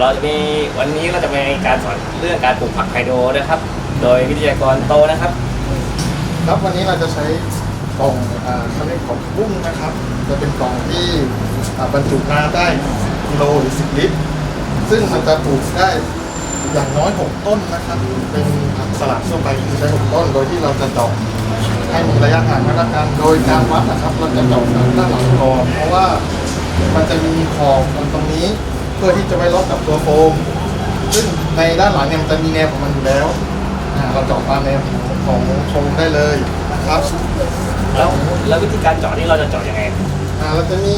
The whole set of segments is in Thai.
เราจะมีวันนี้เราจะมีการสอนเรื่องการปลูกผักไฮโดรนะครับ โดยวิทยากรโตนะครับ ครับวันนี้เราจะใช้กล่องอ่าเขาเรียกกล่องบุ้งนะครับ จะเป็นกล่องที่อ่าบรรจุน้ำได้กิโลหรือสิบลิตร ซึ่งมันจะปลูกได้อย่างน้อย6ต้นนะครับ เป็นผักสลัดทั่วไปที่ใช้6ต้น โดยที่เราจะเจาะให้มีระยะห่างกันกันโดยการวัดนะครับ เราจะเจาะจากด้านหลังก่อนเพราะว่ามันจะมีขอบตรงนี้ พื่อที่จะไว้ล็อกกับตัวโฟม ซึ่งในด้านหลังเนี่ยมันจะมีแนวของมันอยู่แล้วอ่าเราเจาะตามแนวของโฟมได้เลยนะครับแล้วแล้ววิธีการเจาะนี่เราจะเจาะยังไงอ่าเราจะมี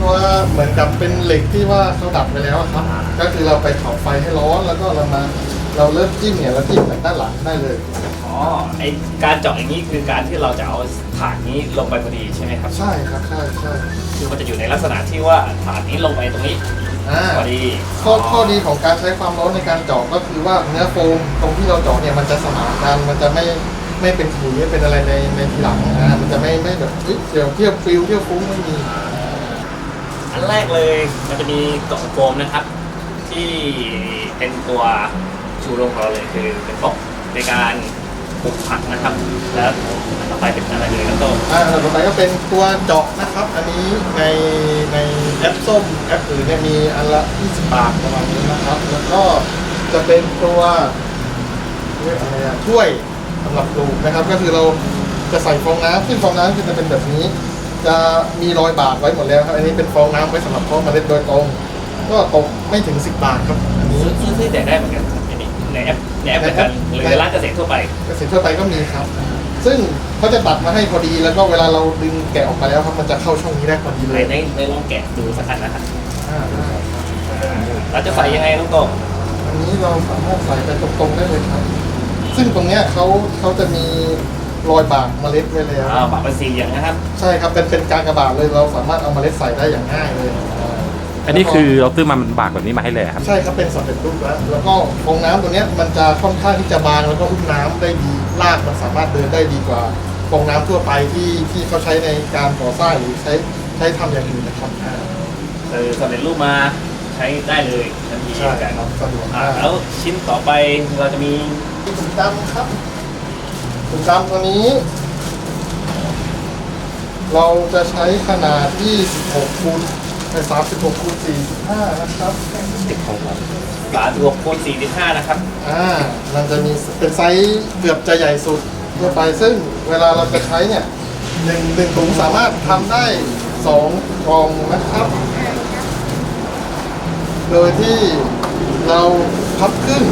ตัวเหมือนกับเป็นเหล็กที่ว่าเขาดับไปแล้วอะครับ ก็คือเราไปเผาไฟให้ร้อนแล้วก็เรามาเราเริ่มจิ้มเนี่ยเราจิ้มจากด้านหลังได้เลย อ๋อไอการเจาะอย่างนี้คือการที่เราจะเอาถาดนี้ลงไปพอดีใช่ไหมครับใช่ครับใช่ใช่คือมันจะอยู่ในลักษณะที่ว่าถาดนี้ลงไปตรงนี้ อ่าพอดีข้อข้อดีของการใช้ความร้อนในการเจาะก็คือว่าเนื้อโฟมตรงที่เราเจาะเนี่ยมันจะสมานกันมันจะไม่ไม่เป็นขุยไม่เป็นอะไรในในทีหลังอ่ามันจะไม่ไม่แบบเอ้ยเดี๋ยวเที่ยวฟิวเที่ยวฟุ้งไม่มี อันแรกเลยมันจะมีกล่องโฟมนะครับ ที่เป็นตัวชูโรงของเราเลยคือเป็นกล่องในการ ปลูกผักนะครับ แล้วอันต่อไปเป็นอะไรเลยแล้วก็อ่าต่อไปก็เป็นตัวเจาะนะครับ อันนี้ในในแอปส้มแอปอื่นเนี่ยมีอันละ20บาทประมาณนี้นะครับ แล้วก็จะเป็นตัวเรียกอะไรอะถ้วยสำหรับปลูกนะครับ ก็คือเราจะใส่ฟองน้ำซึ่งฟองน้ำคือจะเป็นแบบนี้ จะมีรอยบาดไว้หมดแล้วครับ อันนี้เป็นฟองน้ำไว้สำหรับเพาะเมล็ดโดยตรง ก็ตกไม่ถึง 10 บาทครับ อันนี้ซื้อซื้อซื้อแจกได้เหมือนกันครับอันนี้ในแอป ในแอปเหมือนกันหรือในร้านเกษตรทั่วไป เกษตรทั่วไปก็มีครับ ซึ่งเขาจะตัดมาให้พอดีแล้วก็เวลาเราดึงแกะออกมาแล้วครับมันจะเข้าช่องนี้ได้พอดีเลในยในในลองแกะดูสักอันนะครับอ่าได้ครับเราจะใส่ยังไงน้องโตงอันนี้เราสามารถใส่ไปตรงๆได้เลยครับ ซึ่งตรงเนี้ยเขาเขาจะมีรอยบากเมล็ดไว้แล้ว อ่าปากเป็นสี่เหลี่ยมนะครับ ใช่ครับเป็นเป็นการกระบาดเลยเราสามารถเอาเมล็ดใส่ได้อย่างง่ายเลยา อันนี้คือเราซื้อมามันบากแบบนี้มาให้เลยเหรอครับ ใช่ครับเป็นสำเร็จรูปแล้วแล้วก็ฟองน้ำตัวเนี้ยมันจะค่อนข้างที่จะบางแล้วก็อุ้มน้ำได้ดีรากมันสามารถเดินได้ดีกว่าฟองน้ำทั่วไปที่ที่เขาใช้ในการก่อสร้างหรือใช้ใช้ทำอย่างอื่นนะครับอ่าเออสำเร็จรูปมาใช้ได้เลยทันทีใช่กันครับสะดวกอ่ามาก แล้วชิ้นต่อไปเราจะมีถุงดำครับถุงดำตัวนี้ เราจะใช้ขนาด 26คูณ ไป36คูณ45นะครับ ติดของผมฝาตัวคูณ45 นะครับ อ่า มันจะมีเป็นไซส์เกือบจะใหญ่สุดทั่วไป ซึ่งเวลาเราจะใช้เนี่ยหนึ่งหนึ่งถุงสามารถทำได้สองกล่องนะครับ โดยที่เราพับครึ่ง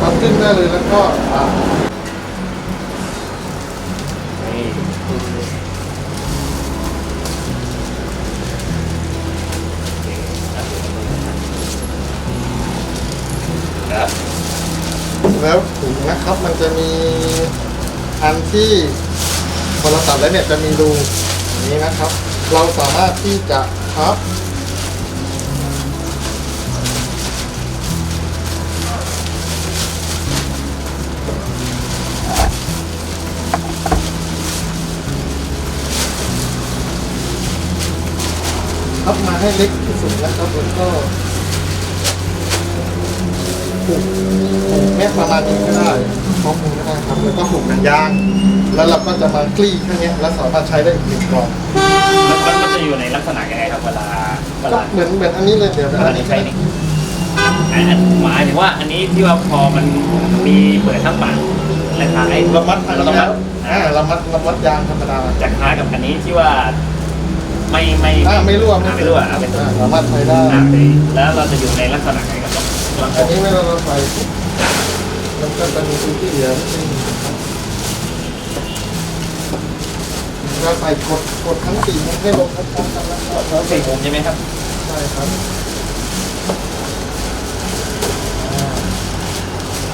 พับครึ่งได้เลยแล้วก็อ่า ครับ แล้วถุงนะครับมันจะมีอันที่พอเราตัดแล้วเนี่ยจะมีรูอย่างนี้นะครับ เราสามารถที่จะพับพับมาให้เล็กที่สุดนะครับแล้วก็ ผูกผูกเนี่ยประมาณนี้ก็ได้พร้อมผูกก็ได้ครับแล้วก็ผูกหนังยาง แล้วเราก็จะมากลี้แค่เนี้ยแล้วสามารถใช้ได้อีกหนึ่งกล่องมันมันมันจะอยู่ในลักษณะยังไงครับเวลาเวก็ลาเหมือนเหมือนอันนี้เลยเดี๋ยวเวลาที่ใช้นี่อันอันหมายถึงว่าอันนี้ที่ว่าพอมันมีเปิดทั้งปากและท้ายเรามัดอันเรานี้ต้องแล้มัดวอ่าเรามัดเรามัดยางธรรมดาจะคล้ายกับอันนี้ที่ว่าไม่ไม่อ่าไม่รั่วอ่าไม่รั่วอ่าเป็นต้นอ่าสามารถใช้ได้ อ่าแล้วเราจะอยู่ในลักษณะไหนครับลอง อันนี้เวลาเราใส่มันก็จะมีพื้นที่เหลือนิดนึงนะครับเราใส่กดกดทั้งสี่มุมให้ลงพร้อมๆกันแล้วก็เราสี่ใส่มุมใช่ไหมครับใช่ครับอ่า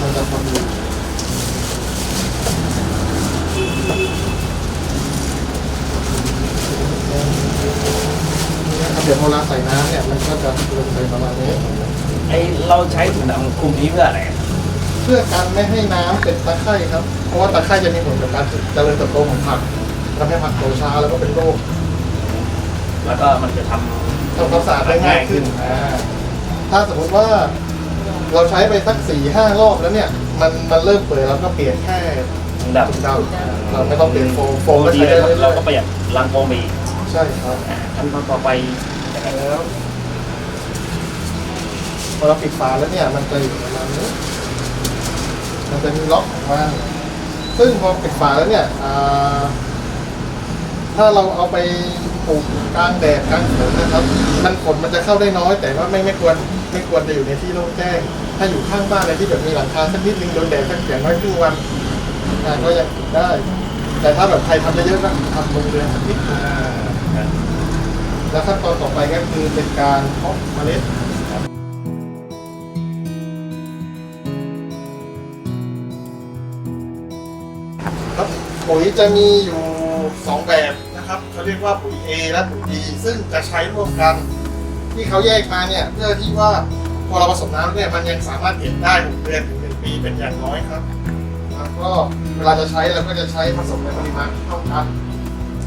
มันจะพอดีนี่นะครับเดี๋ยวเวลาใส่น้ำเนี่ยมันก็จะลงไปประมาณนี้ ไอเราใช้ถุงดำคลุมนี้เพื่ออะไรครับเพื่อการไม่ให้น้ำเป็นตะไคร่ครับ เพราะว่าตะไคร่จะมีผลกับการเจริญเติบโตของผักทำให้ผักโตช้าแล้วก็เป็นโรคแล้วก็มันจะทำทำความสะอาดได้ง่ายขึ้นอ่าถ้าสมมติว่าเราใช้ไปสักสี่ห้ารอบแล้วเนี่ย มันมันเริ่มเปิดเราก็เปลี่ยนแค่ถุงดำถุงดำเราไม่ต้องเปลี่ยนโฟมโฟมก็ดีใช้เลยได้ครับเรื่เราอยก็ประหยัดล้างโฟมไปอีกๆใช่ครับอ่าขั้นตอนต่อไป แล้ว พอเราปิดฝาแล้วเนี่ยมันจะอยู่ประมาณนี้มันจะมีล็อกของมันซึ่งพอปิดฝาแล้วเนี่ยอ่าถ้าเราเอาไปปลูกกลางแดดกลางฝนนะครับ มันฝนมันจะเข้าได้น้อย แต่ว่าไม่ไม่ควรไม่ควรจะอยู่ในที่โล่งแจ้ง ถ้าอยู่ข้างบ้านอะไรที่แบบมีหลังคาสักนิดนึงโดนแดดสักอย่างน้อยครึ่งวันอ่าก็ยังปลูกได้ แต่ถ้าแบบใครทำเยอะๆก็ทำลงเรือนสักนิดนึงแล้วขั้นตอนต่อไปก็คือเป็นการเพาะเมล็ด ปุ๋ยจะมีอยู่สองแบบนะครับเขาเรียกว่าปุ๋ย A และปุ๋ย B ซึ่งจะใช้ร่วมกัน ที่เขาแยกมาเนี่ยเพื่อที่ว่าพอเราผสมน้ำเนี่ยมันยังสามารถเก็บได้6เดือนถึง1ปีเป็นอย่างน้อยครับแล้วก็เวลาจะใช้เราก็จะใช้ผสมในปริมาณที่เท่ากัน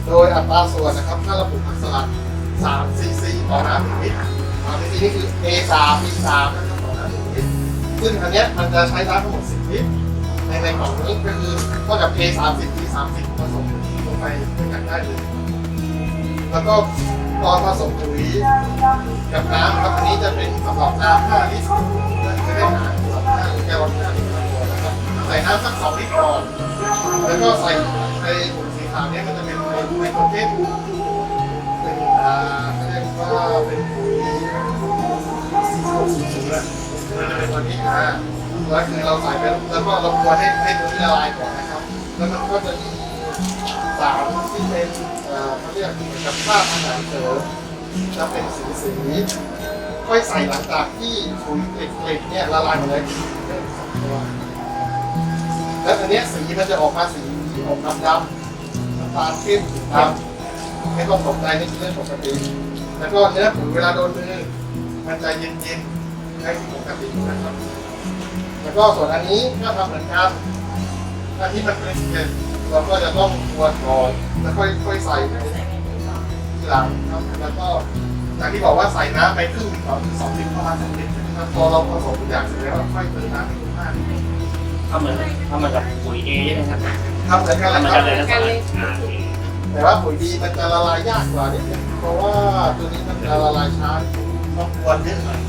โดยอัตราส่วนนะครับถ้าเราปลูกผักสลัด3ซีซีต่อน้ำหนึ่งลิตร3ซีซีนี่คือ A 3 B 3นะครับต่อน้ำหนึ่งลิตรซึ่งอันเนี้ยมันจะใช้น้ำทั้งหมด10ลิตรในในกล่องนี้ก็คือเท่ากับ A 3 0 B 3 0ผสมลงไปด้วยกันได้เลยแล้วก็ตอนผสมปุ๋ยกับน้ำครับอันนี้จะเป็นสำหรับน้ำ5ลิตรจะได้หาสำหรับ5แกลลอน5ลิตรนะครับใส่น้ำสัก2ลิตรก่อนแล้วก็ใส่ในถุงสีขาวเนี่ยมันจะเป็นไนไนโตรเจนเป็นอ่าเรียกว่าเป็นปุ๋ยสีส้มสีสูงแล้วเป็นตัวนี้อ่าแล้วคือเราใส่ไปแล้วก็เราควรให้ให้ตัวนี้ละลายก่อนนะครับ แล้วมันก็จะมีสารที่เป็นเขาเรียกกับธาตุอาหารเสริมจะเป็นสีสีค่อยใส่หลังจากที่ปุ๋ยเกล็ดๆเนี่ยละลายหมดเลยแล้วอันเนี้ยสีมันจะออกมาสีออกดำดำน้ำตาลเข้มดำไม่ต้องตกใจนี่คือเรื่องปกติแล้วก็เนื้อปุ๋ยเวลาโดนมือมันจะเย็นๆให้ปกตินะครับ แล้วก็ส่วนอันนี้ก็ทำเหมือนกัน อันที่มันเป็นเกล็ดเราก็จะต้องกวนก่อนแล้วค่อยค่อยใส่ในทีหลังครับแล้วก็อย่างที่บอกว่าใส่น้ำไปครึ่งต่อถึงสองลิตรประมาณสองลิตรนะครับพอเราผสมทุกอย่างเสร็จแล้วค่อยเติมน้ำให้มากทำเหมือนทำเหมือนกับปุ๋ยเอใช่ไหมครับทำเหมือนกันเหมือนคกัรันบเลยแต่ว่าปุ๋ยดีมันจะละลายยากกว่านิดนึงเพราะว่าตัวนี้มันจะละลายช้าต้องกวนเยอะหน่อย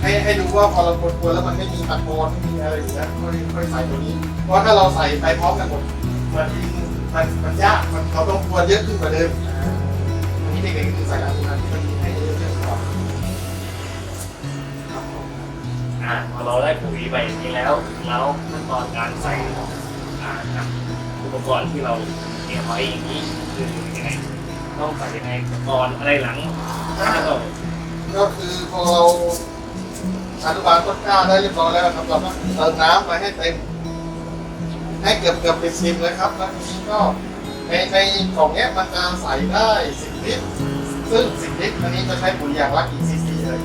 ให้ให้ดูว่าพอเรากวนๆแล้วมันไม่มีตะกอนไม่มีอะไรอยู่แล้วค่อยค่อยใส่ตัวนี้ เพราะว่าถ้าเราใส่ไปพร้อมกันหมดมันมันมันยากมันเราต้องกวนเยอะขึ้นกว่าเดิมอ่าอันนี้เด็กๆก็คือใส่น้ำมันที่มันมีให้เยอะๆก่อนครับผมอ่าพอเราได้ปุ๋ยไปอย่างนี้แล้ว แล้วขั้นตอนการใส่อ่าครับอุปกรณ์ที่เราเตรียมไว้อย่างนี้คือยังไงต้องใส่ยังไงอุปกรณ์อะไรหลังแล้วก็ก็คือพอเราอนุบาลต้นกล้าได้เรียบร้อยแล้วครับเราก็เติมน้ำไปให้เต็ม ให้เกือบเกือบเป็นซิมเลยครับแล้วทีนี้ก็ในในกล่องเนี้ยมันจะใส่ได้10ลิตรซึ่ง10ลิตรอันนี้จะใช้ปุ๋ยอย่างละกี่ซีซีเลย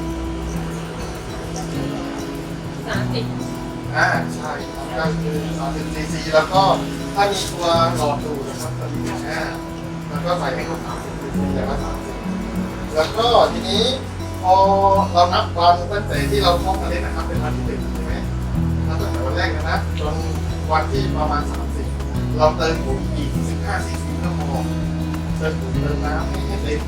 สามสิบอ่าใช่ครับก็คือ30ซีซีแล้วก็ถ้ามีตัวหลอดดูดนะครับตัวนี้อ่าแล้วก็ใส่ให้ครบ30ซีซีอย่างละ30แล้วก็ทีนี้พอเรานับวันตั้งแต่ที่เราเพาะเมล็ดนะครับเป็นวันที่หนึ่งใช่ไหมนับตั้งแต่วันแรกนะจน วันที่ประมาณ 30 เราเติมปุ๋ยอีก15ซีซีก็พอเติมปุ๋ยเติมน้ำให้ให้เต็ม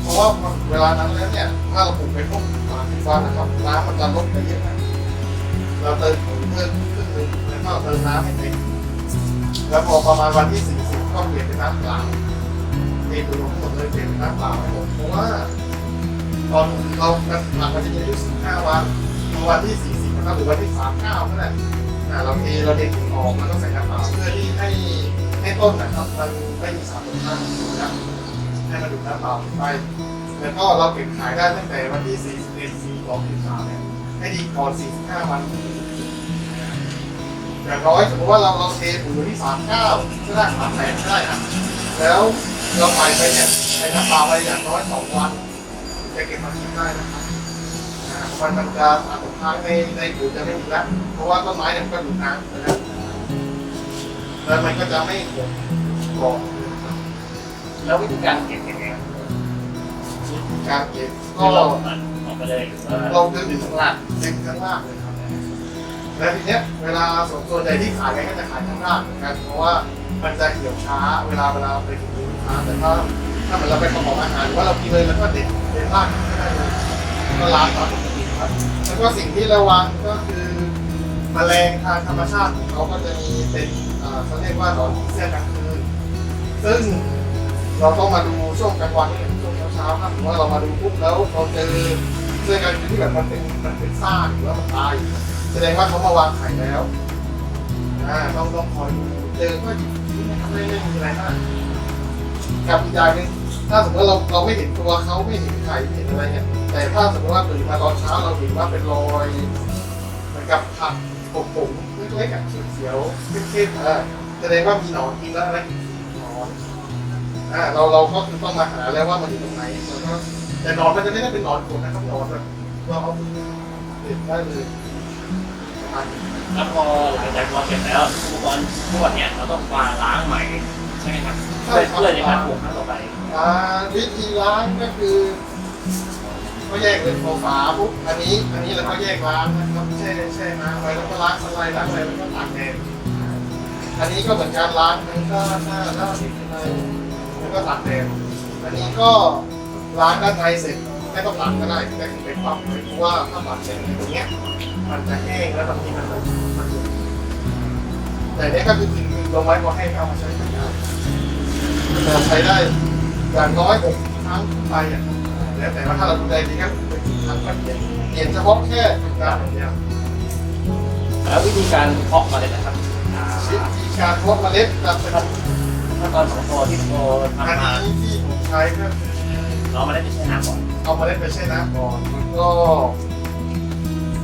เพราะว่าเวลานั้นแล้วเนี่ย ถ้าเราปลูกไปครบ30วันนะครับ น้ำมันจะลดไปเยอะนะเราเติมปุ๋ยเพิ่มครึ่งหนึ่งแล้วก็เติมน้ำให้เต็มแล้วพอประมาณวันที่40ก็เปลี่ยนเป็นน้ำเปล่าเทปุ๋ยลงทั้งหมดเลยเปลี่ยนเป็นน้ำเปล่าให้หมดเพราะว่าตอนเราหลังมันจะมีอายุ15วันวันที่40นะครับหรือวันที่39นั่นแหละ อ่าเราเทเราเด็ดถุงออกแล้วก็ใส่น้ำเปล่าเพื่อที่ให้ให้ต้นนะครับมันไม่มีสารตกค้างนะครับให้มันดูดน้ำเปล่าไปแล้วก็เราเก็บขายได้ตั้งแต่วันที่41 42 43เนี่ยให้ดีก่อน45วันอย่างน้อยสมมติว่าเราเราเทปุ๋ยวันที่39ก็ได้3แสนได้อะแล้วเราใส่ไปเนี่ยใส่น้ำเปล่าไปอย่างน้อย2วันจะเก็บมากินได้นะครับ มันมันจะสารตกค้างในในปุ๋ยจะไม่มีแล้วเพราะว่าต้นไม้เนี่ยมันก็ดูดน้ำนะครับแล้วมันก็จะไม่หมดกรอบนะแล้ววิธีการเก็บยังไงครับการเก็บก็เราตัดออกไปเลยเราดึงดึงข้างล่างดึงข้างล่างเลยครับแล้วทีเนี้ยเวลาส่วนใหญ่ที่ขายกันก็จะขายข้างล่างเหมือนกันเพราะว่ามันจะเหี่ยวช้าเวลาเวลาไปถึงมือลูกค้าแต่ถ้าถ้าเหมือนเราไปประกอบอาหารหรือว่าเรากินเลยแล้วก็เด็ดเด็ดล่างก็ได้เลยก็ล้างตามปกติ ครับแล้วก็สิ่งที่ระวังก็คือแมลงทางธรรมชาติของเขาก็จะมีเป็นอ่าเขาเรียกว่าหนอนผีเสื้อกลางคืนซึ่งเราต้องมาดูช่วงกลางวันนี่ช่วงเช้าๆครับหรือว่าเรามาดูปุ๊บแล้วเราเจอเสื้อกันที่แบบมันเป็นมันเป็นซ่ากหรือว่ามันตายแสดงว่าเขามาวางไข่แล้วอ่าต้องต้องคอยดูเจอก็ไม่ไม่มีอะไรมากกับอีกอย่างหนึ่ง ถ้าสมมติเราเราไม่เห็นตัวเขาไม่เห็นไข่ไม่เห็นอะไรเนี่ยแต่ถ้าสมมติว่าตื่นมาตอนเช้าเราเห็นว่าเป็นรอยเหมือนกับผักผมผมเล็กๆอะเขียวๆเข้มๆอ่าแสดงว่ามีหนอนกินแล้วอะไรหนอนอ่าเราเราก็คือต้องมาหาแล้วว่ามันอยู่ตรงไหนแล้วก็แต่หนอนมันจะไม่ได้เป็นหนอนขนนะครับหนอนแบบเราเอามือเด็ดได้เลยประมาณนี้แล้วพอหลังจากเราเก็บแล้วอุปกรณ์ทั้งหมดเนี่ยเราต้องมาล้างใหม่ใช่ไหมครับเพื่อเพื่อในการปลูกครั้งต่อไป อ่าวิธีล้างก็คือก็แยกเป็นโฟฝาปุ๊บอันนี้ อันนี้เราก็แยกล้างนะครับแช่แช่น้ำไว้แล้วก็ล้างสไลด์ล้างอะไรแล้วก็ตากแดดอันนี้ก็เหมือนการล้างทั้งหน้าหน้าหน้าสีข้างในแล้วก็ตากแดดอันนี้ก็ล้างด้านในเสร็จไม่ต้องล้างก็ได้แต่ถึงไปปรับเลยเพราะว่าถ้าปรับเสร็จตรงเนี้ยมันจะแห้งแล้วบางทีมันจะมันแต่เนี้ยก็คือกินลงไว้พอแห้งเอามาใช้ได้จะใช้ได้ อย่างน้อยหกครั้งขึ้นไปอะแล้วแต่ว่าถ้าเราดูแลดีก็เป็นครั้งก็เปลี่ยนเปลี่ยนเฉพาะแค่การอย่างเดียวแล้ววิธีการเพาะเมาเลยนะครับอ่าวิธีการเพาะเมล็ดจะเป็นขั้นตอนของตัวที่โตอันทำมานี้ที่ผมใช้ก็คือเราไม่ได้ไปแช่น้ำก่อนเอาเมล็ดไปแช่น้ำก่อนแล้วก็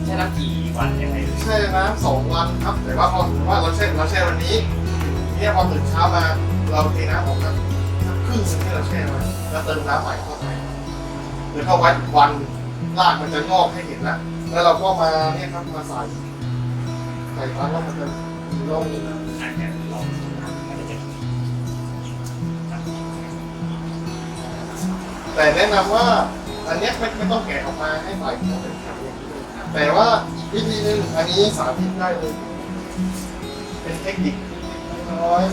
แช่น้ำกี่วันยังไงแช่น้ำสองวันครับแต่ว่าพอถือว่าเราแช่เราแช่วันนี้เนี่ยพอตื่นเช้ามาเราเทน้ำออกสักสัก ครึ่งนึงที่เราแช่ไว้แล้วเติมน้ำใหม่เข้าไปหรือเข้าไว้อีกวันรากมันจะงอกให้เห็นแล้วแล้วเราก็มาเนี่ยครับมาใส่ใส่ปั๊บแล้วมันจะมีร่องอ่าเนี่ยลงแต่แนะนำว่าอันนี้ไม่ไม่ต้องแกะออกมาให้ใส่เข้าไปแข็งอย่างนี้แต่ว่าอีกวิธีหนึ่งอันนี้สาธิตได้เลย เป็นเทคนิคน้อย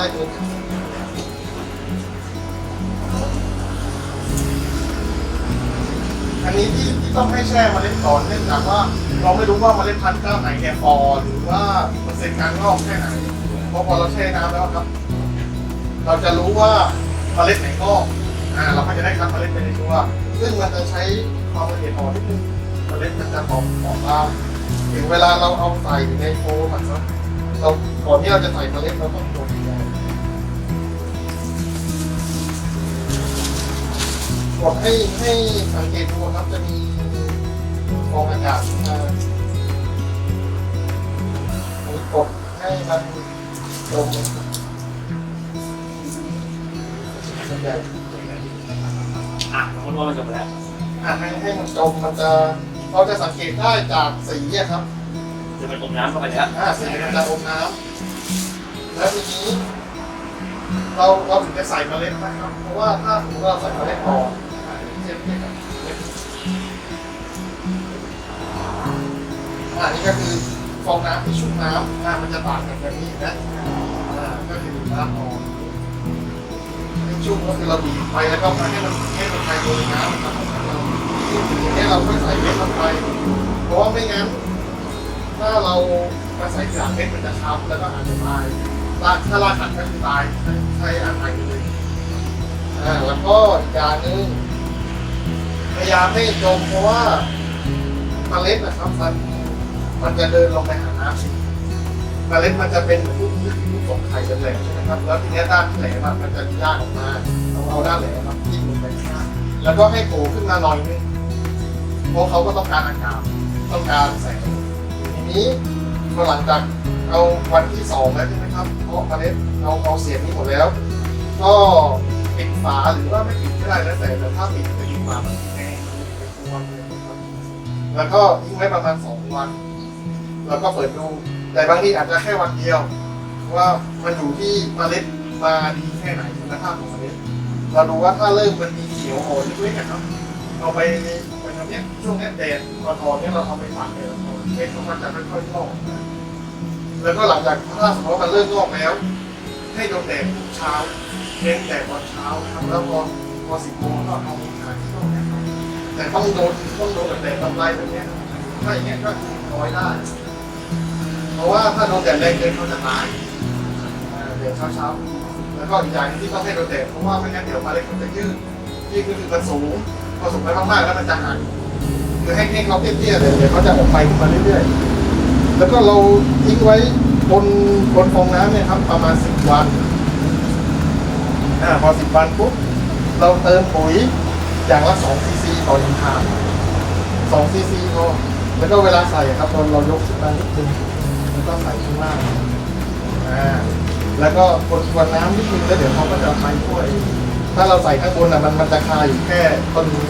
ได้ตัวอันนี้ที่ที่ต้องให้แช่มเมล็ดก่อนเนื่องจากว่า เราไม่รู้ว่าเมล็ดพันธุ์เจ้าไหนเนี่ยฟอหรือว่าเปอร์เซ็นต์การงอกแค่ไหนเพราะพอเราแช่น้ำแล้วครับ เราจะรู้ว่าเมล็ดไหนงอกอ่าเราก็จะได้คัดเมล็ดไปในตัวซึ่งมันจะใช้ความละเอียดอ่อนนิดนึงเมล็ดมันจะหอมหอมบ้างถึงเวลาเราเอาใส่ในโฟมอะครับเราก่อนที่เราจะใส่เมล็ดเราต้อง กดให้ให้สังเกตดูครับจะมีฟองอากาศขึ้นมาอันนี้กดให้มันลงส่วนใหญ่อะสมมติว่ามันจบไปแล้วอะให้ให้มันจมมันจะเราจะสังเกตได้จากสีอะครับคือมันจมน้ำเข้าไปแล้วอ่าสีมันจะอมน้ำแล้วทีนี้ เราเราถึงจะใส่เมล็ดนะครับ เพราะว่าถ้าสมมติเราใส่เมล็ดก่อนอ่า เทียบเทียบกับเมล็ดอ่านี่ก็คือฟองน้ำที่ชุ่มน้ำอ่ามันจะต่างกันแบบนี้นะอ่าก็คือน้ำอ่อนที่ชุ่มก็คือเราบีบไปแล้วก็ให้มันให้มันไปโดนน้ำนะครับทีนี้เราค่อยใส่เม็ดลงไป เพราะว่าไม่งั้น ถ้าเรามาใส่สารเม็ดมันจะช้ำแล้วก็อาจจะตายรากถ้ารากขัดก็คือตายใช้อาหารเลยอ่าแล้วก็อีกอย่างหนึ่ง พยายามให้จมเพราะว่าเมล็ดนะครับมันมันจะเดินลงไปหาน้ำสิเมล็ดมันจะเป็นเหมือนลูกลูกลูกของไข่แหลมๆใช่ไหมครับ แล้วทีนี้ด้านที่แหลมมันจะย่างออกมาเราเอาด้านแหลมครับทิ้งลงไปข้างแล้วก็ให้โผล่ขึ้นมาหน่อยนึงเพราะเขาก็ต้องการอากาศต้องการแสงทีนี้พอหลังจากเอาวันที่สองแล้วใช่ไหมครับเพราะเมล็ดเราเอาเสียงนี้หมดแล้ว ก็ปิดฝาหรือว่าไม่ปิดก็ได้ได้แล้วแต่แต่ถ้าปิดจะดีกว่ามัน แล้วก็ทิ้งไว้ประมาณสองวัน แล้วก็เปิดดู แต่บางทีอาจจะแค่วันเดียว ว่ามันอยู่ที่เมล็ดมาดีแค่ไหนคุณภาพของเมล็ด เราดูว่าถ้าเริ่มมันมีเขียวอ่อนเล็กๆอะครับเอาไปไปทำเนี้ยช่วงเนี้แดดอ่อนเนี่ยเราเอาไปฝังเลยเม็ดของมันจะค่อยๆงอกแล้วก็หลังจากถ้าสมมติว่ามันเริ่มงอกแล้ว ให้โดนแดดทุกเช้าเน้นแดดตอนเช้าครับแล้วพอพอสิบโมงก็เอาขายที่ตรงเนี้ยครับ แต่ต้องโดนต้องโดนแบบแดดลำไรแบบเนี้ยถ้าอย่างเงี้ยก็น้อยได้ เพราะว่าถ้าโดนแดดแรงเกินเขาจะตายเดี๋ยวเช้าๆแล้วก็อีกอย่างหนึ่งที่ต้องให้โดนแดดเพราะว่าไม่งั้นเดี๋ยวเล็ดมันจะยืดยืดคือมันสูงพอสูงไปมากๆแล้วมันจะหักคือให้ให้เขาเตี้ยๆเลยเดี๋ยวเขาจะออกไปขึ้นมาเรื่อยๆ แล้วก็เราทิ้งไว้บนบนฟองน้ำเนี่ยครับประมาณสิบวันอ่าพอสิบวันปุ๊บเราเติมปุ๋ย อย่างละสองซีซีต่อหนึ่งถาดสองซีซีพอแล้วก็เวลาใส่ครับเราเรายกขึ้นมานิดนึงแล้วก็ใส่ข้างล่างอ่าแล้วก็กดกวนน้ำนิดนึงแล้วเดี๋ยวเขาก็จะไปช่วย ถ้าเราใส่ข้างบนอะมันมันจะคาอยู่แค่ต้นนี้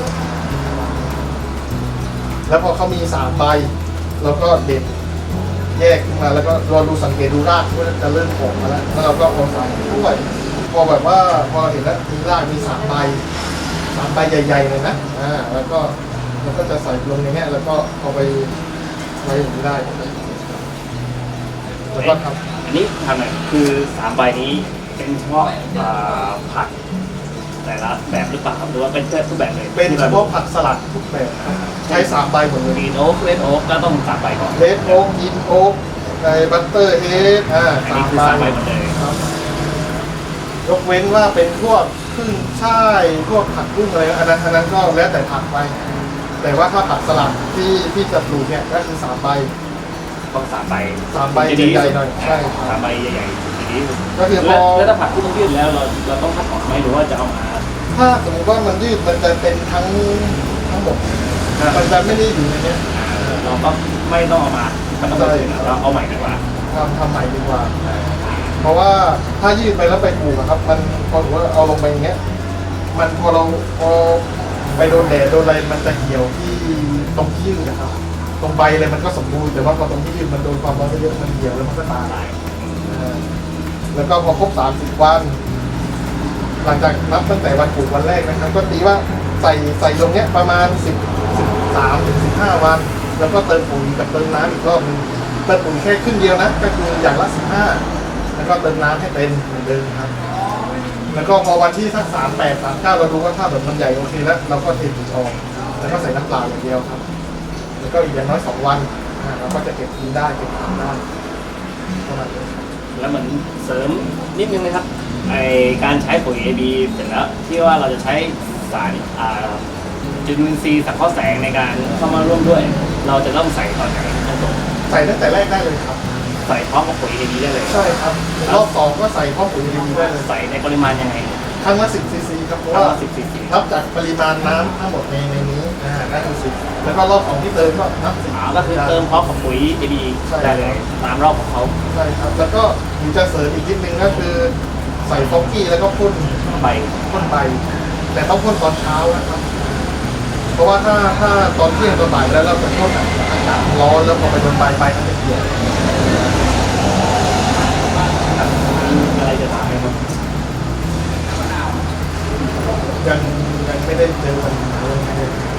แล้วพอเขามีสามใบเราก็เด็ดแยกขึ้นมาแล้วก็ราดูสังเกตดูรากว่าจะเริ่มโผล่มาแล้วแล้วเราก็เอาใส่ด้วยพอแบบว่าพอเราเห็นแล้วมีรากมีสามใบามใบใหญ่ๆเลยนะอ่าแล้วก็เราก็จะใส่ลงในเนี้ยแล้วก็เอาไปไว้อย่างนี้ได้แล้วก็ทอันนี้ทำหน่อยคือสามใบนี้เป็นเฉพาะอ่าผักแต่ละแบบหรือเปล่าครับหรือว่าเป็นแค่ทุกแบบเลยำเป็นเฉพาะผักสลัดทุกแบบครับใช้สามใบหมดเลยกรีนโอ๊กเลดโอ๊กก็ต้องสามใบก่อนเลดโอ๊กอินโอ๊กไอ้บัตเตอร์เฮดอ่าอันสานี้มคือใบสามใบหมดเลย ครับยกเว้นว่าเป็นพวกขึ้ นช่ายพวกผักบุ้งอะไรอันนั้นอันนั้นก็แล้วแต่ผักไป แต่ว่าถ้าผักสลัดที่ที่จะปลูกเนี่ยก็คือสามใบต้องสามใบสามใบจะดีที่ใหญ่สุดๆหน่อยใช่ครับ สามใบใหญ่ๆจะดีที่สุดก็คือพแล้อวแล้วถ้าผักที่ต้องยืดแล้วเราเราต้องคัดออกไหมหรือว่าจะเอามาถ้าสมมติว่ามันยืดมันจะเป็นทั้งทั้งหมดมันจะไม่ได้อยู่ในเนี้ยอ่าเราก็ไม่ต้องเอามาไม่ต้องไปถึงเราเอาใหม่ดีกว่าทำทำใหม่ดีกว่า เพราะว่าถ้ายืดไปแล้วไปปลูกอะครับ มันพอถือว่าเอาลงไปอย่างเงี้ย มันพอเราพอไปโดนแดดโดนอะไรมันจะเหี่ยวที่ตรงที่ยืดนะครับ ตรงใบอะไรมันก็สมบูรณ์แต่ว่าพอตรงที่ยืดมันโดนความร้อนเยอะมันเหี่ยวแล้วมันก็ตายแล้วก็พอครบ30วัน หลังจากนับตั้งแต่วันปลูกวันแรกนะครับ ก็ตีว่าใส่ใส่ลงเนี้ยประมาณ10 13ถึง15วัน แล้วก็เติมปุ๋ยกับเติมน้ำอีกรอบหนึงเติมปุ๋ยแค่ครึ่งเดียวนะ ก็คืออย่างละ15แล้วก็เติมน้ำให้เต็มเหมือนเดิมครับ แล้วก็พอวันที่สักสามแปดสามเก้าเราดูว่าถ้าแบบมันใหญ่โอเคแล้วเราก็เทปุ๋ยออกแล้วก็ใส่น้ำเปล่าอย่างเดียวครับ แล้วก็อีกอย่างน้อยสองวันอ่าเราก็จะเก็บกินได้เก็บทานได้ประมาณนี้ครับแล้วเหมือนเสริมนิดนึงนะครับไอการใช้ปุ๋ย AB เสร็จแล้วที่ว่าเราจะใช้สารอ่าจุลินทรีย์สังเคราะห์แสงในการเข้ามาร่วมด้วย เราจะต้องใส่ตอนไหนต้องตรงใส่ตั้งแต่แรกได้เลยครับ ใส่พร้อมกับปุ๋ย AB ได้เลย ใช่ครับรอบสองก็ใส่ข้อปุ๋ยดีได้เลยใส่ในปริมาณยังไงครั้งละสิบซีซีครับเพราะประว่ามาณสิบซีซีนับจากปริมาณน้ำทั้งหมดในในนี้อ่าได้คือสิบแล้วก็รอบสองที่เติมก็นับสิบอ่าก็คือเติมพร้อมกับปุ๋ย AB ใช่ ได้เลยตามรอบของเขาใช่ครับ แล้วก็ผมจะเสริมอีกนิดนึงก็คือ ใส่ฟอกกี้แล้วก็พ่นไป พ่นใบ แต่ต้องพ่นตอนเช้านะครับ เพราะว่าถ้าถ้าตอนเที่ยงตอนบ่ายแล้วเราไปพ่นอะอากาศร้อนแล้วพอไปโดนใบใบมันจะเขียว อะไรจะถามไหมครับยังยังไม่ได้เจอปัญหาเลยไ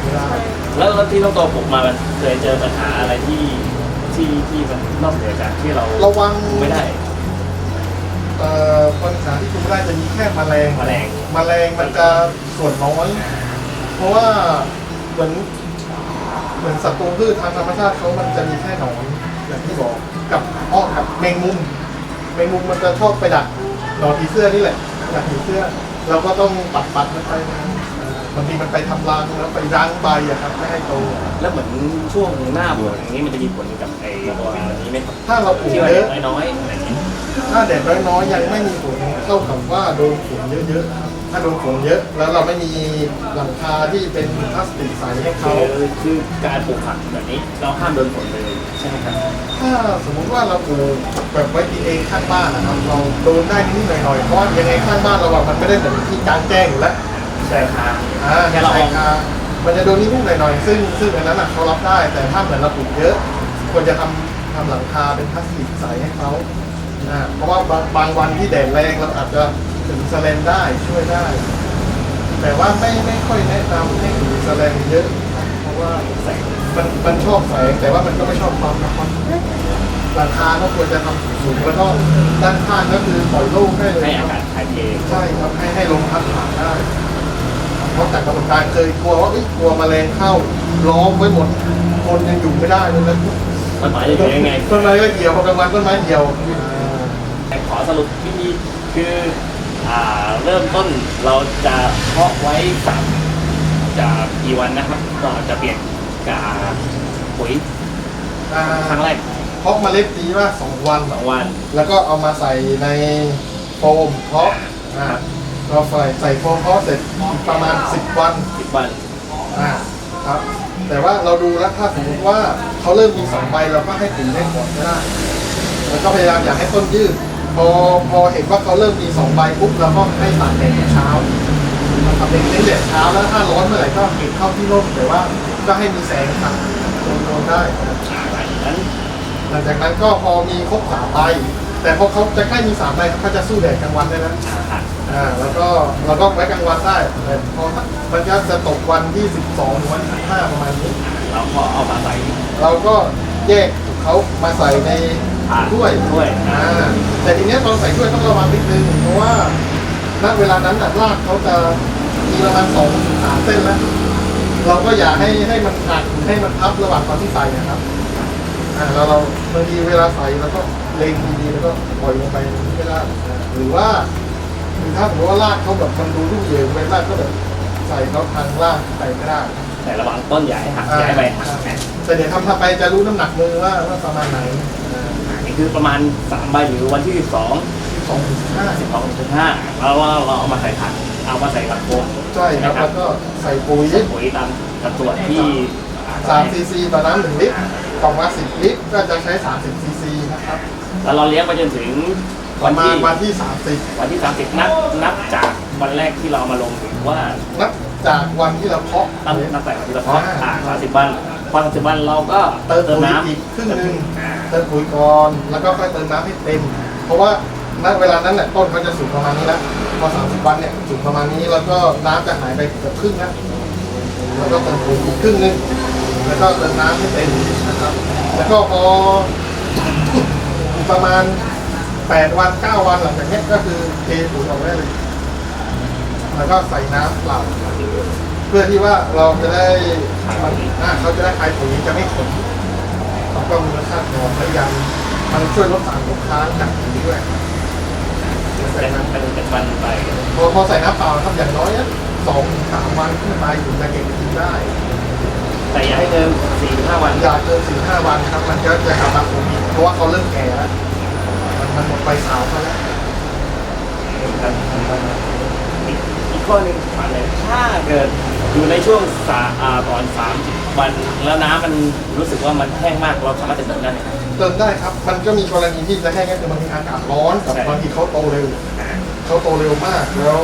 ม่ได้แล้วแล้วที่ต้องตัวปลูกมามันเคยเจอปัญหาอะไรที่ที่ที่มันนอกเหนือจากที่เราระวังไม่ได้เอ่อปัญหาที่คุมไม่ได้จะมีแค่แมลงแมลงแมลงมันจะส่วนน้อย เพราะว่าเหมือนเหมือนสัตว์ตัวพืชทางธรรมชาติเขามันจะมีแค่หนอนอย่างที่บอกกับอ้อกับแมงมุมแมงมุมมันจะชอบไปดักห นอนผีเสื้อนี่แหละดักผีเสื้อ เราก็ต้องปัดปัดมันไปนะบางทีมันไปทำรังแล้วไปรังใบอะครับไม่ให้โตแล้วเหมือนช่วงหน้าฝนอย่างนี้มันจะมีผลกับไอ้ตัวนี้ไหมครับถ้าเราปลูกที่ว่าเยเด็อะกน้อยๆอะไรอย่างนี้ ถ้าแดดน้อยๆยังไม่มีฝนเท่ากับว่าโดนฝนเยอะๆ ถ้าโดนฝนเยอะ แล้วเราไม่มีหลังคาที่เป็นพลาสติกใสให้เขาคือคือการปลูกผักแบบนี้ เราห้ามโดนฝนเลยใช่ไหมครับถ้าสมมุติว่าเราปลูกแบบไว้กินเองข้างบ้านนะครับ เราโดนได้นิดๆหน่อยๆเพราะว่ายังไงข้างบ้านเราอะมันไม่ได้เหมือนที่กลางแจ้งอยู่แล้วแรงคาอ่าแค่ละอองใช่ครับมันจะโดนนิดๆหน่อยๆซึ่งซึ่งอันนั้นน่ะเขารับได้ แต่ถ้าเหมือนเราปลูกเยอะควรจะทำทำหลังคาเป็นพลาสติกใสให้เขาอ่าเพราะว่าบางบางวันที่แดดแรงเราอาจจะ ถึงสแลนได้ช่วยได้ แต่ว่าไม่ไม่ค่อยแนะนำให้ถึงสแลนเยอะนะเพราะว่าแสงมันมันชอบแสงแต่ว่ามันก็ไม่ชอบความร้อนหลังคาก็ควรจะทำสูงแล้วก็ด้านข้างก็คือปล่อยโล่งได้เลยให้คอารับกาศถ่ายเทใช่ครับให้ให้ลมพัดผ่านได้ เพราะจากประสบการณ์เคยกลัวว่าเอ้ยกลัวแมลงเข้าล้อมไว้หมด คนยังอยู่ไม่ได้เลยนะมันหมายจะอยู่ยังไงต้นไม้ก็เหี่ยวพอกลางวันต้นไม้เหี่ยว แต่ขอสรุปวิธีคือ อ่าเริ่มต้นเราจะเพาะไว้สามจะกี่วันนะครับก็จะเปลี่ยนกาปุ๋ยอ่าครั้งแรกเพาะเมล็ดดีว่าสองวันสองวัน แล้วก็เอามาใส่ในโฟมเพาะอ่าเราใส่ใส่โฟมเพาะเสร็จประมาณ 10 วันสิบวันอ่าครับ แต่ว่าเราดูแล้วถ้าสมมติว่าเขาเริ่มมีสองใบเราก็ให้ปุ๋ยให้ก่อนก็ได้ แล้วก็พยายามอยากให้ต้นยืด พอพอเห็นว่าเขาเริ่มมีสองใบปุ๊บเราก็ให้ตากแดดเช้านะครับเน้นเน้นแดดเช้าแล้วถ้าร้อนเมื่อไหร่ก็เก็บเข้าที่ร่มแต่ว่าก็ให้มีแสงตัดโดนๆได้นะครับนั้นหลังจากนั้นก็พอมีครบสามใบแต่พอเขาจะใกล้มีสามใบเขาจะสู้แดดกลางวันได้แล้วอ่าอ่าแล้วก็เราก็ไว้กลางวันได้แต่พอมันก็จะตกวันที่12ถึงวันที่15ประมาณนี้ เราก็เอามาใส่ เราก็แยกเขามาใส่ใน อ่าถ้วยถ้วยอ่าแต่ทีเนี้ยตอนใส่ถ้วยต้องระวังนิดนึงเพราะว่าณเวลานั้นน่ะรากเขาจะมีประมาณสองถึงสามเส้นแล้วเราก็อย่าให้ให้มันหักให้มันพับระหว่างตอนที่ใส่นะครับอ่าเราเราบางทีเวลาใส่เราก็เล็งดีๆแล้วก็ปล่อยลงไปก็ได้นะหรือว่าหรือถ้าสมมติว่ารากเขาแบบมันดูรุ่งเรืองไปรากก็แบบใส่เขาทางล่างไปก็ได้ แต่ระวังต้นใหญ่าให้หักอย่าให้ใบหักนะ แต่เดี๋ยวทำทำไปจะรู้น้ำหนักมือว่าว่าประมาณไหนอันนี้ คือประมาณสามใบหรือวันที่สิบสองสองถึงห้าสิบสองสิบห้าแล้วเราเราเอามาใส่ถังเอามาใส่กระโปรงใช่ครับนะแล้วก็ใส่ปุ๋ยใส่ปุ๋ยตามสัดส่วนที่สามซีซีต่อน้ำหนึ่งลิตรกล่องละสิบลิตรก็จะใช้สามสิบซีซีนะครับแล้วเราเลี้ยงไปจนถึงปวันระมาณที่วันที่สามสิบวันที่สามสิบนับนับจากวันแรกที่เราเอามาลงหรือว่านับจากวันที่เราเพาะตั้งนับแต่วันที่เราเพาะอ่าอ่าสามสิบวันพอสามสิบวันเราก็เติมเติมปุ๋ยน้ำอีกครึ่งหนึ่งอ่า เติมปุ๋ยก่อนแล้วก็ค่อยเติมน้ำให้เต็ม เพราะว่าณเวลานั้นเนี่ยต้นเขาจะสูงประมาณนี้แล้วพอสามสิบวันเนี่ยสูงประมาณนี้แล้วก็น้ำจะหายไปเกือบครึ่งแล้วแล้วก็เติมปุ๋ยอีกครึ่งหนึ่งแล้วก็เติมน้ำให้เต็มนะครับ แล้วก็พอประมาณแปดวันเก้าวันหลังจากนี้ก็คือเทปุ๋ยออกได้เลยแล้วก็ใส่น้ำเปล่าเพื่อที่ว่าเราจะได้มันอ่าเขาจะได้คลายปุ๋ยจะไม่ขม แล้วก็มีรสชาติหอมและยังมันช่วยลดสารตกค้างจากปุ๋ยด้วยใส่เป็นน้ำเป็นเป็นวันไปพอพอใส่น้ำเปล่าครับอย่างน้อยอะสองถึงสามวันขึ้นไปถึงจะเก็บกินได้ แต่อย่าให้เกินสี่ถึงห้าวันอย่าเกินสี่ห้าวันครับ มันก็จะกลับมาผมอีกเพราะว่าเขาเริ่มแก่แล้วมันมันหมดใบสาวเขาแล้วอีกอีกข้อหนึ่งมาเลยถ้าเกิด อยู่ในช่วงสาอ่าก่อนสามสิบวัน แล้วน้ำมันรู้สึกว่ามันแห้งมากเราสามารถจะเติมได้ไหมครับ เติมได้ครับ มันก็มีกรณีที่จะแห้งก็คือบางทีอากาศร้อนกับใช่ บางทีเขาโตเร็ว เขาโตเร็วมาก แล้ว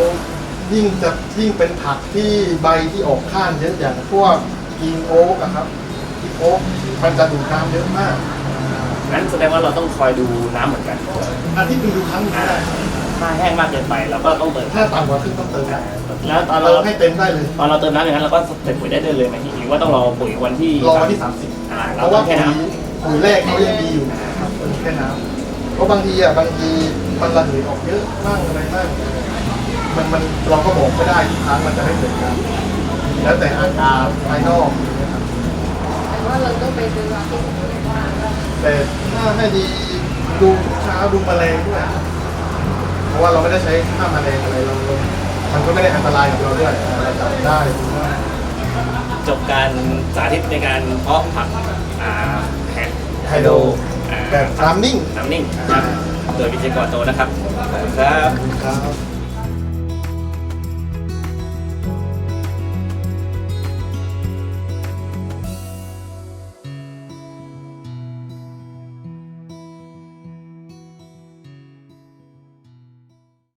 ยิ่งจะยิ่งเป็นผักที่ใบที่ออกข้างเยอะอย่างพวกกินโอ๊กอะครับกินโอ๊กมันจะดูดน้ำเยอะมากงั้นแสดงว่าเราต้องคอยดูน้ำเหมือนกันอาทิตย์หนึงดูครั้งหนึงก็ได้ ถ้าแห้งมากเกินไปเราก็ต้องเติมถ้าต่ำกว่าครึ่งต้องเติมได้แล้วตอนเราเติมให้เต็มได้เลย ตอนเราเติมน้ำอย่างนั้นเราก็ใส่ปุ๋ยได้เลยไหมหรือว่าต้องรอปุ๋ยวันที่รอวันที่อ่า30เพเราราะต้อว่างแค่ปุ๋ยน้ปุ๋ยแรกเขายังดีอยู่นะครับมันแค่น้ำเพราะบางทีอะบางทีมันระเหยออกเยอะมากอะไรมากมันมันเราก็บอกไม่ได้ทุกครั้งมันจะไม่เหมือนกันแล้วแต่อาการภายนอกนะครับแต่ว่าเราต้องไปดูว่าที่สมมติว่าแต่ถ้าให้ดีดูเช้าดูแมลงด้วยเพ ราะว่าเราไม่ได้ใช้ฆ่าแมลงอะไรเราเรามันก็ไม่ได้อันตรายกับเราด้วยเราจับได้ดูได้ำจบการสาธิตในการเพาะผักอ่าแฮไฮโดรอ่าแบบฟาร์มมิ่งน้ำนิ่งนะครับโดยวิจัยกรโตนะครับขอบคุณครับครับ